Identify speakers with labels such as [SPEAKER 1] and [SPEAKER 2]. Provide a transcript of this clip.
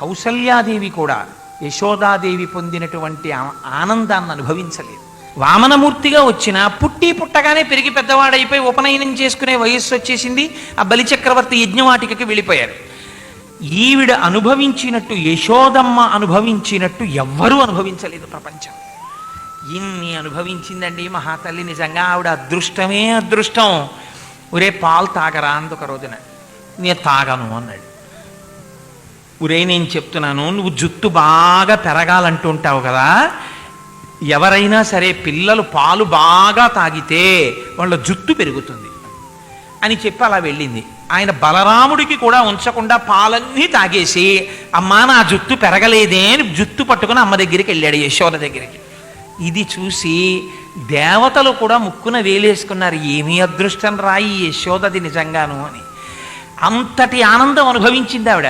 [SPEAKER 1] కౌసల్యాదేవి కూడా యశోదాదేవి పొందినటువంటి ఆ- ఆనందాన్ని అనుభవించలేదు. వామనమూర్తిగా వచ్చిన పుట్టి పుట్టగానే పెరిగి పెద్దవాడైపోయి ఉపనయనం చేసుకునే వయస్సు వచ్చేసింది. ఆ బలిచక్రవర్తి యజ్ఞవాటికకి వెళ్ళిపోయారు. ఈవిడ అనుభవించినట్టు యశోదమ్మ అనుభవించినట్టు ఎవ్వరూ అనుభవించలేదు ప్రపంచం. ఇన్ని అనుభవించిందండి మహాతల్లి. నిజంగా ఆవిడ అదృష్టమే అదృష్టం. ఒరే పాలు తాగరా అందుక రోజున. నేను తాగను అన్నాడు. ఉరే నేను చెప్తున్నాను నువ్వు జుట్టు బాగా పెరగాలంటూ ఉంటావు కదా. ఎవరైనా సరే పిల్లలు పాలు బాగా తాగితే వాళ్ళ జుట్టు పెరుగుతుంది. అని చెప్పి అలా వెళ్ళింది. ఆయన బలరాముడికి కూడా ఉంచకుండా పాలన్నీ తాగేసి అమ్మా నా జుట్టు పెరగలేదే అని జుట్టు పట్టుకుని అమ్మ దగ్గరికి వెళ్ళాడు యశోద దగ్గరికి. ఇది చూసి దేవతలు కూడా ముక్కున వేలేసుకున్నారు ఏమీ అదృష్టం రాయి యశోదది నిజంగాను అని. అంతటి ఆనందం అనుభవించింది ఆవిడ.